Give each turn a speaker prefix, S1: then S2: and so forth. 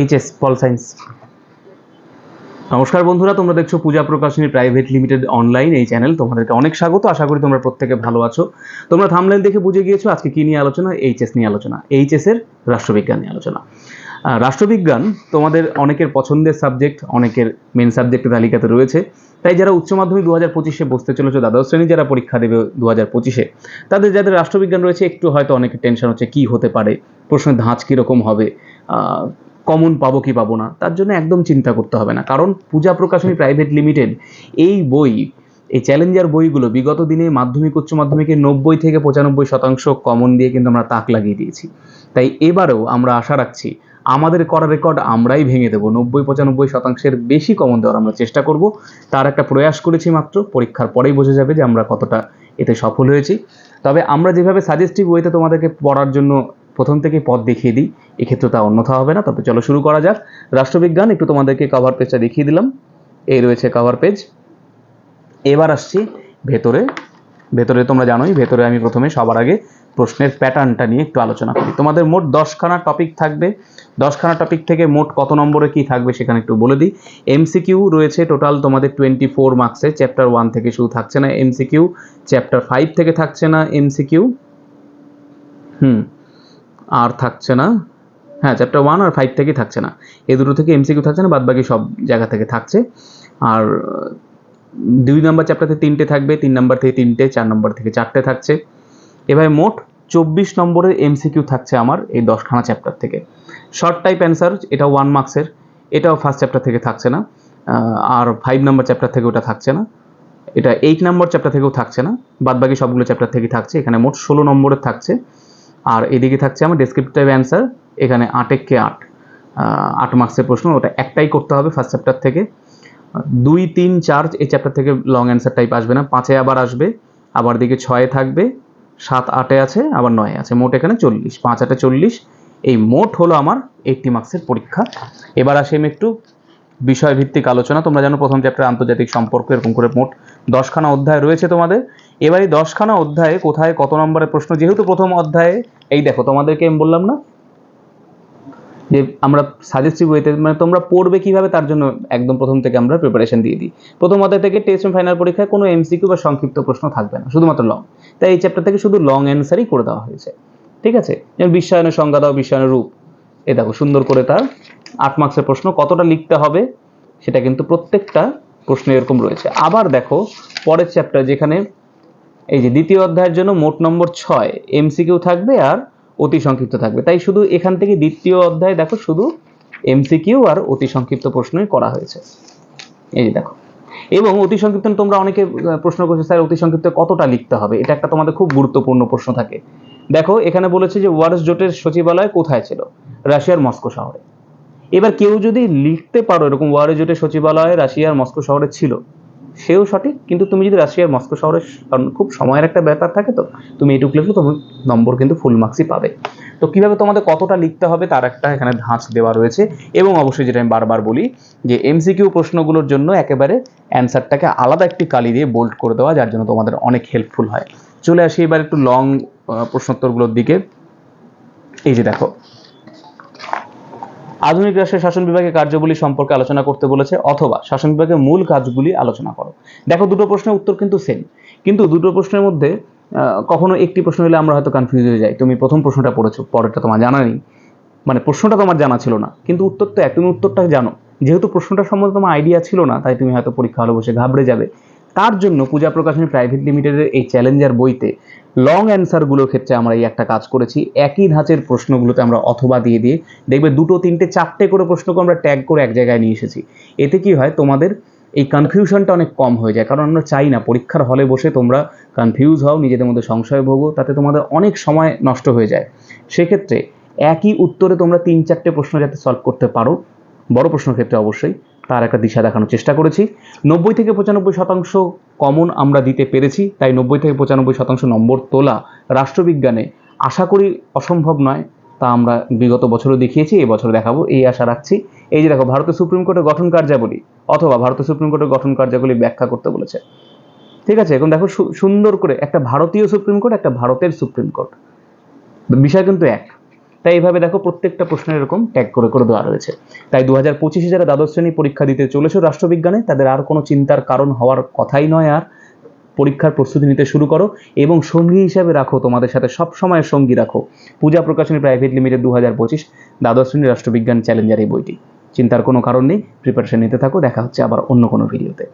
S1: HS pol science নমস্কার বন্ধুরা, তোমরা দেখছ Puja Prakashani private limited online এই চ্যানেল। তোমাদেরকে অনেক স্বাগত, আশা করি তোমরা প্রত্যেকে ভালো আছো। তোমরা থামলাইন দেখে বুঝে গিয়েছো আজকে কি নিয়ে আলোচনা? এইচএস নিয়ে আলোচনা। এইচএস এর রাষ্ট্রবিজ্ঞান নিয়ে আলোচনা। রাষ্ট্রবিজ্ঞান তোমাদের অনেকের পছন্দের সাবজেক্ট অনেকের মেন সাবজেক্টের তালিকাতে রয়েছে। তাই যারা উচ্চ মাধ্যমিক দু হাজার পঁচিশে বসতে চলেছে, দ্বাদশ শ্রেণি যারা পরীক্ষা দেবে দু হাজার পঁচিশে, তাদের যাদের রাষ্ট্রবিজ্ঞান রয়েছে, একটু হয়তো অনেকের টেনশন হচ্ছে, কি হতে পারে? প্রশ্নের ধাঁচ কীরকম হবে? কমন পাবো কি পাবো না? তার জন্য একদম চিন্তা করতে হবে না। কারণ পূজা প্রকাশনী প্রাইভেট লিমিটেড এই বই, এই চ্যালেঞ্জার বইগুলো বিগত দিনে মাধ্যমিক, উচ্চ মাধ্যমিকে নব্বই থেকে পঁচানব্বই শতাংশ কমন দিয়ে কিন্তু আমরা তাক লাগিয়ে দিয়েছি। তাই এবারেও আমরা আশা রাখছি আমাদের করা রেকর্ড আমরাই ভেঙে দেবো। নব্বই পঁচানব্বই শতাংশের বেশি কমন দেওয়ার আমরা চেষ্টা করব। তার একটা প্রয়াস করেছি মাত্র, পরীক্ষার পরেই বোঝা যাবে যে আমরা কতটা এতে সফল হয়েছি। তবে আমরা যেভাবে সাজেস্টিভ ওয়েতে তোমাদেরকে পড়ার জন্য প্রথম থেকে পথ দেখিয়ে দিই, এক্ষেত্রে তা অন্যথা হবে না। তবে চলো শুরু করা যাক। রাষ্ট্রবিজ্ঞান, একটু তোমাদেরকে কভার পেজটা দেখিয়ে দিলাম। এই রয়েছে কভার পেজ এবার আসছি ভেতরে। ভেতরে তোমরা জানোই, ভেতরে আমি প্রথমে সবার আগে প্রশ্নের প্যাটার্নটা নিয়ে একটু আলোচনা করি। তোমাদের মোট দশখানা টপিক থাকবে। দশখানা টপিক থেকে মোট কত নম্বরে কি থাকবে সেখানে একটু বলে দিই। এমসিকিউ রয়েছে টোটাল তোমাদের টোয়েন্টি ফোর মার্কসে চ্যাপ্টার ওয়ান থেকে শুধু থাকছে না। এমসিকিউ চ্যাপ্টার ফাইভ থেকে থাকছে না। এমসিকিউ হুম, আর থাকছে না। হ্যাঁ চ্যাপ্টার ওয়ান আর ফাইভ থেকেই থাকছে না। এ দুটো থেকে এমসিকিউ থাকছে না বাদ বাকি সব জায়গা থেকে থাকছে। আর দুই নম্বর চ্যাপ্টার থেকে তিনটে থাকবে, তিন নম্বর থেকে তিনটে, চার নম্বর থেকে চারটে থাকছে। এভাবে মোট চব্বিশ নম্বরের এমসিকিউ থাকছে আমার এই দশখানা চ্যাপ্টার থেকে। শর্ট টাইপ অ্যান্সার এটা ওয়ান মার্কসের এটাও ফার্স্ট চ্যাপ্টার থেকে থাকছে না। আর ফাইভ নম্বর চ্যাপ্টার থেকে ওটা থাকছে না। এটা এইট নম্বর চ্যাপ্টার থেকেও থাকছে না। বাদ বাকি সবগুলো চ্যাপ্টার থেকে থাকছে। এখানে মোট ষোলো নম্বরের থাকছে। আর এদিকে থাকছে আমার ডেসক্রিপটিভ অ্যান্সার এখানে আট কে আট। আট মার্কসের প্রশ্ন, ওটা একটাই করতে হবে ফার্স্ট চ্যাপ্টার থেকে। দুই, তিন, চার, এই চ্যাপ্টার থেকে লং অ্যান্সার টাইপ আসবে না। পাঁচে আবার আসবে, আবার দিকে ছয়ে থাকবে, সাত, আটে আছে, আবার নয় আছে। মোট এখানে চল্লিশ, পাঁচ, আটে চল্লিশ। এই মোট হলো আমার এইটটি মার্কসের পরীক্ষা। এবার আসি আমি একটু বিষয়ভিত্তিক আলোচনা। তোমরা জানো প্রথম চ্যাপ্টার আন্তর্জাতিক সম্পর্ক, এরকম করে মোট দশখানা অধ্যায় রয়েছে তোমাদের। এবার এই দশখানা অধ্যায়ে কোথায় কত নম্বরের প্রশ্ন? যেহেতু প্রথম অধ্যায়ে, এই দেখো তোমাদেরকে আমি বললাম না যে আমরা সাজেস্টিভ ওয়েতে মানে তোমরা পড়বে কীভাবে তার জন্য একদম প্রথম থেকে আমরা প্রিপারেশন দিয়ে দিই। প্রথম অধ্যায় থেকে টেস্ট এবং ফাইনাল পরীক্ষায় কোনো এমসিকিউ বা সংক্ষিপ্ত প্রশ্ন থাকবে না, শুধুমাত্র লং তাই এই চ্যাপ্টার থেকে শুধু লং অ্যান্সারই করে দেওয়া হয়েছে। ঠিক আছে? যেমন বিশ্বায়নের সংজ্ঞা দাও, বিশ্বায়নের রূপ। এ দেখো, সুন্দর করে তার আট মার্কসের প্রশ্ন কতটা লিখতে হবে, সেটা কিন্তু প্রত্যেকটা প্রশ্ন এরকম রয়েছে। আবার দেখো, পরের চ্যাপ্টার যেখানে এই যে দ্বিতীয় অধ্যায়ের জন্য মোট নম্বর ছয় এমসিকিউ থাকবে আর অতি সংক্ষিপ্ত থাকবে। তাই শুধু এখান থেকে দ্বিতীয় অধ্যায় দেখো, শুধু এমসিকিউ আর অতি সংক্ষিপ্ত প্রশ্নই করা হয়েছে। এই যে দেখো। এবং অতি সংক্ষিপ্ত তোমরা অনেকে প্রশ্ন করছে, স্যার, অতি সংক্ষিপ্ত কতটা লিখতে হবে? এটা একটা তোমাদের খুব গুরুত্বপূর্ণ প্রশ্ন থাকে। দেখো, এখানে বলেছে যে ওয়ার্স জোটের সচিবালয় কোথায় ছিল? রাশিয়ার মস্কো শহরে। এবার কেউ যদি লিখতে পারো এরকম ওয়ার্স জোটের সচিবালয় রাশিয়ার মস্কো শহরে ছিল সেও সঠিক, কিন্তু তুমি যদি রাশিয়ার মস্কো শহরে কারণ খুব সময়ের একটা ব্যাপার থাকে তো, তুমি এইটুকু লিখলে তুমি নম্বর কিন্তু ফুল মার্কসই পাবে। তো কীভাবে তোমাদের কতটা লিখতে হবে তার একটা এখানে ধাঁচ দেওয়া রয়েছে, এবং অবশ্যই যেটা আমি বারবার বলি যে এমসিকিউ প্রশ্নগুলোর জন্য একেবারে অ্যান্সারটাকে আলাদা একটি কালি দিয়ে বোল্ড করে দেওয়া, যার জন্য তোমাদের অনেক হেল্পফুল হয়। চলে আসি এবার একটু লং প্রশ্নোত্তরগুলোর দিকে। এই যে দেখো আধুনিক রাষ্ট্রের শাসন বিভাগের কার্যবলী সম্পর্কে আলোচনা করতে বলেছে অথবা শাসন বিভাগের মূল কাজগুলি আলোচনা করো। দেখো, দুটো প্রশ্নের উত্তর কিন্তু সেম কিন্তু দুটো প্রশ্নের মধ্যে কখনো একটি প্রশ্ন হলে আমরা হয়তো কনফিউজ হয়ে যাই। তুমি প্রথম প্রশ্নটা পড়েছো, পরেরটা তোমার জানা নেই। মানে প্রশ্নটা তোমার জানা ছিল না। কিন্তু উত্তর তো এক তুমি উত্তরটা জানো। যেহেতু প্রশ্নটা সম্বন্ধে তোমার আইডিয়া ছিল না, তাই তুমি হয়তো পরীক্ষা হলে বসে ঘাবড়ে যাবে। তার জন্য পূজা প্রকাশনী প্রাইভেট লিমিটেডের এই চ্যালেঞ্জার বইতে লং অ্যান্সারগুলোর ক্ষেত্রে আমরা এই একটা কাজ করেছি। একই ধাঁচের প্রশ্নগুলোতে আমরা অথবা দিয়ে দিয়ে দেখবে দুটো, তিনটে, চারটে করে প্রশ্নকে আমরা ট্যাগ করে এক জায়গায় নিয়ে এসেছি। এতে কি হয়? তোমাদের এই কনফিউশনটা অনেক কম হয়ে যায়। কারণ আমরা চাই না, পরীক্ষার হলে বসে তোমরা কনফিউজ হও, নিজেদের মধ্যে সংশয় ভোগো, তাতে তোমাদের অনেক সময় নষ্ট হয়ে যায়। সেক্ষেত্রে একই উত্তরে তোমরা তিন, চারটে প্রশ্ন যাতে সলভ করতে পারো, বড় প্রশ্নের ক্ষেত্রে অবশ্যই তার একটা দিশা দেখানোর চেষ্টা করেছি। নব্বই থেকে পঁচানব্বই শতাংশ কমন আমরা দিতে পেরেছি, তাই নব্বই থেকে পঁচানব্বই শতাংশ নম্বর তোলা রাষ্ট্রবিজ্ঞানে আশা করি অসম্ভব নয়, তা আমরা বিগত বছরও দেখিয়েছি, এই বছর দেখাবো, এই আশা রাখছি। এই যে দেখো, ভারতের সুপ্রিম কোর্টের গঠন কার্যাবলী অথবা ভারতের সুপ্রিম কোর্টের গঠন কার্যাবলী ব্যাখ্যা করতে বলেছে। ঠিক আছে, এখন দেখো সুন্দর করে একটা ভারতীয় সুপ্রিম কোর্ট, একটা ভারতের সুপ্রিম কোর্ট। বিষয় কিন্তু এক। তাই এইভাবে দেখো প্রত্যেকটা প্রশ্নের এরকম ট্যাগ করে করে দেওয়া রয়েছে। তাই দু হাজার পঁচিশে যারা দ্বাদশ শ্রেণি পরীক্ষা দিতে চলেছে রাষ্ট্রবিজ্ঞানে, তাদের আর কোনো চিন্তার কারণ হওয়ার কথাই নয় আর। পরীক্ষার প্রস্তুতি নিতে শুরু করো এবং সঙ্গী হিসাবে রাখো তোমাদের সাথে সব সময় সঙ্গী রাখো। পূজা প্রকাশনী প্রাইভেট লিমিটেড দু হাজার পঁচিশ, দ্বাদশ শ্রেণি রাষ্ট্রবিজ্ঞান চ্যালেঞ্জার এই বইটি। চিন্তার কোনো কারণ নেই প্রিপারেশন নিতে থাকো, দেখা হচ্ছে আবার অন্য কোনো ভিডিওতে